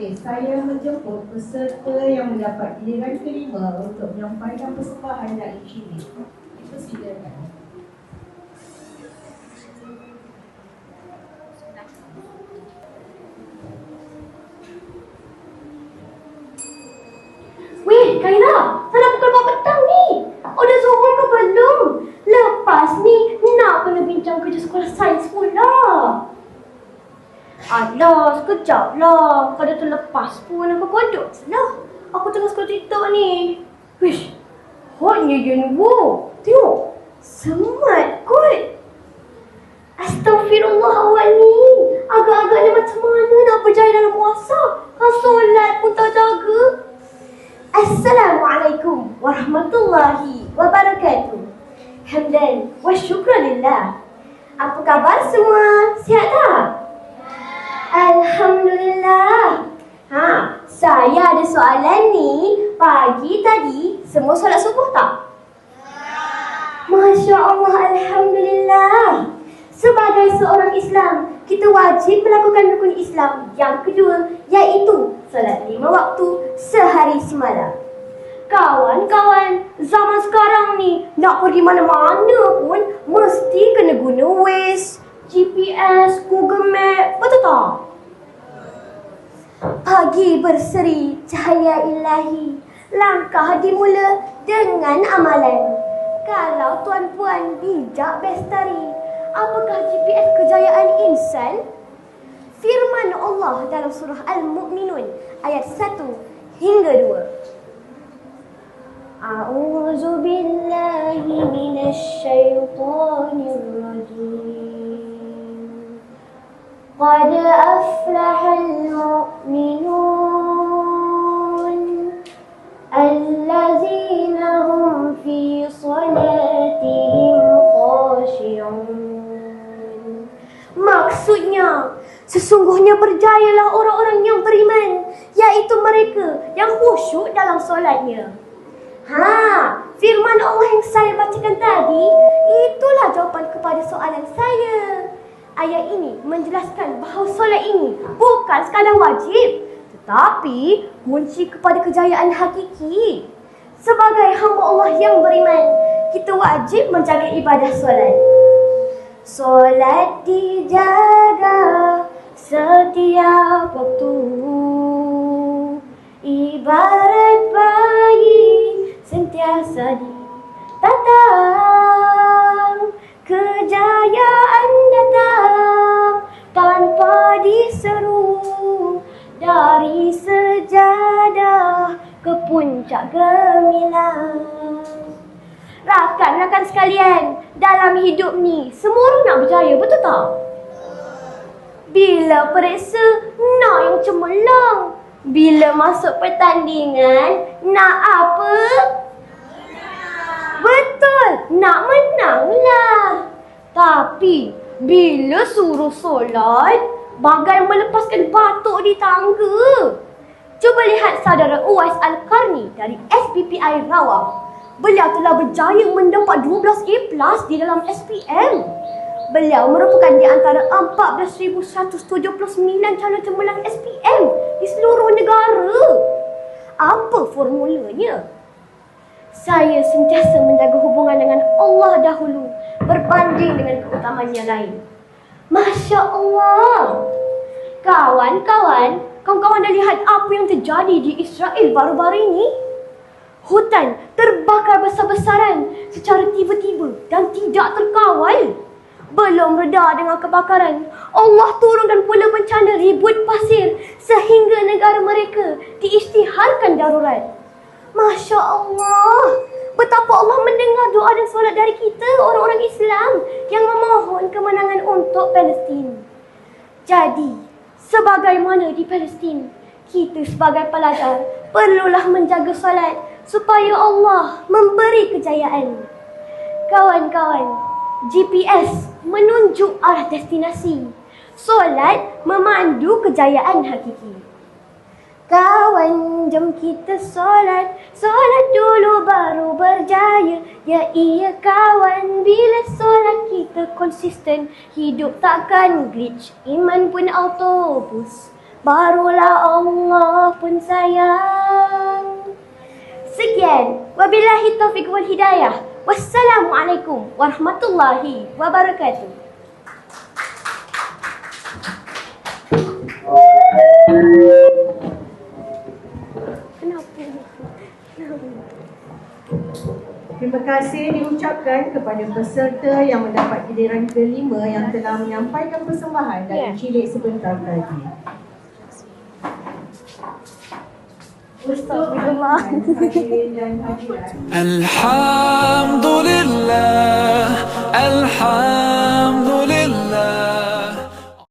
Okey, saya menjemput peserta yang mendapat giliran kelima untuk menyampaikan persembahan dan insyidik. Dipersilakan. Weh, Kaira, sana pukul berapa petang ni? Oh, dah zuhur ke belum? Lepas ni, nak kena bincang kerja sekolah sains pula. Sekejap lah. Kalau terlepas pun aku kodok lah. Aku tengah scroll TikTok ni. Wish, hotnya je ni, wow. Tengok, semat kot. Astaghfirullah awak ni. Agak-agaknya macam mana nak berjaya dalam puasa? Kan solat pun tak jaga. Assalamualaikum warahmatullahi wabarakatuh. Hamdan wa syukran lillah. Apa khabar semua? Sihat tak? Alhamdulillah. Ha, saya ada soalan ni. Pagi tadi semua solat subuh tak? Masya Allah, Alhamdulillah. Sebagai seorang Islam, kita wajib melakukan rukun Islam yang kedua iaitu solat lima waktu sehari semalam. Kawan-kawan, zaman sekarang ni nak pergi mana-mana pun mesti kena guna Waze, GPS, Google Map, betul tak? Pagi berseri cahaya ilahi, langkah dimula dengan amalan. Kalau tuan-puan bijak bestari, apakah GPS kejayaan insan? Firman Allah dalam surah Al-Mu'minun ayat 1 hingga 2. A'udzu billahi minasy syaithanir rajim. Qad aflahal mu'minun allazina hum fi salatihim khashi'un. Maksudnya, sesungguhnya berjayalah orang-orang yang beriman, iaitu mereka yang khusyuk dalam solatnya. Ha, firman Allah yang saya bacakan tadi, itulah jawapan kepada soalan saya. Ayat ini menjelaskan bahawa solat ini bukan sekadar wajib, tetapi kunci kepada kejayaan hakiki. Sebagai hamba Allah yang beriman, kita wajib menjaga ibadah solat. Solat dijaga setiap waktu Ibarat bayi sentiasa Kejayaan datang tanpa diseru Dari sejadah ke puncak gemilang Rakan-rakan sekalian, dalam hidup ni semua orang nak berjaya, betul tak? Bila periksa, nak yang cemerlang. Bila masuk pertandingan, nak apa? Betul, nak menang lah. Tapi, bila suruh solat, bagai melepaskan batuk di tangga. Cuba lihat saudara Uwais Al-Qarni dari SPPI Rawang. Beliau telah berjaya mendapat 12 A plus di dalam SPM. Beliau merupakan di antara 14,179 calon cemerlang SPM di seluruh negara. Apa formulanya? Saya sentiasa menjaga hubungan dengan Allah dahulu berbanding dengan keutamaan yang lain. Masya Allah. Kawan-kawan, kawan-kawan dah lihat apa yang terjadi di Israel baru-baru ini? Hutan terbakar besar-besaran secara tiba-tiba dan tidak terkawal. Belum reda dengan kebakaran, Allah turunkan pula bencana ribut pasir sehingga negara mereka diisytiharkan darurat. Masya Allah, betapa Allah mendengar doa dan solat dari kita orang-orang Islam yang memohon kemenangan untuk Palestin. Jadi, sebagaimana di Palestin, kita sebagai pelajar perlulah menjaga solat supaya Allah memberi kejayaan. Kawan-kawan, GPS menunjuk arah destinasi. Solat memandu kejayaan hakiki. Kawan, jom kita solat. Solat berjaya. Ya iya kawan, bila solat kita konsisten, hidup takkan glitch. Iman pun autobus. barulah Allah pun sayang. Sekian. Wabillahi taufiq wal hidayah. Wassalamualaikum warahmatullahi wabarakatuh. Kasih diucapkan kepada peserta yang mendapat giliran kelima yang telah menyampaikan persembahan dari Ya. cilik sebentar tadi. Astagfirullah. Hadirin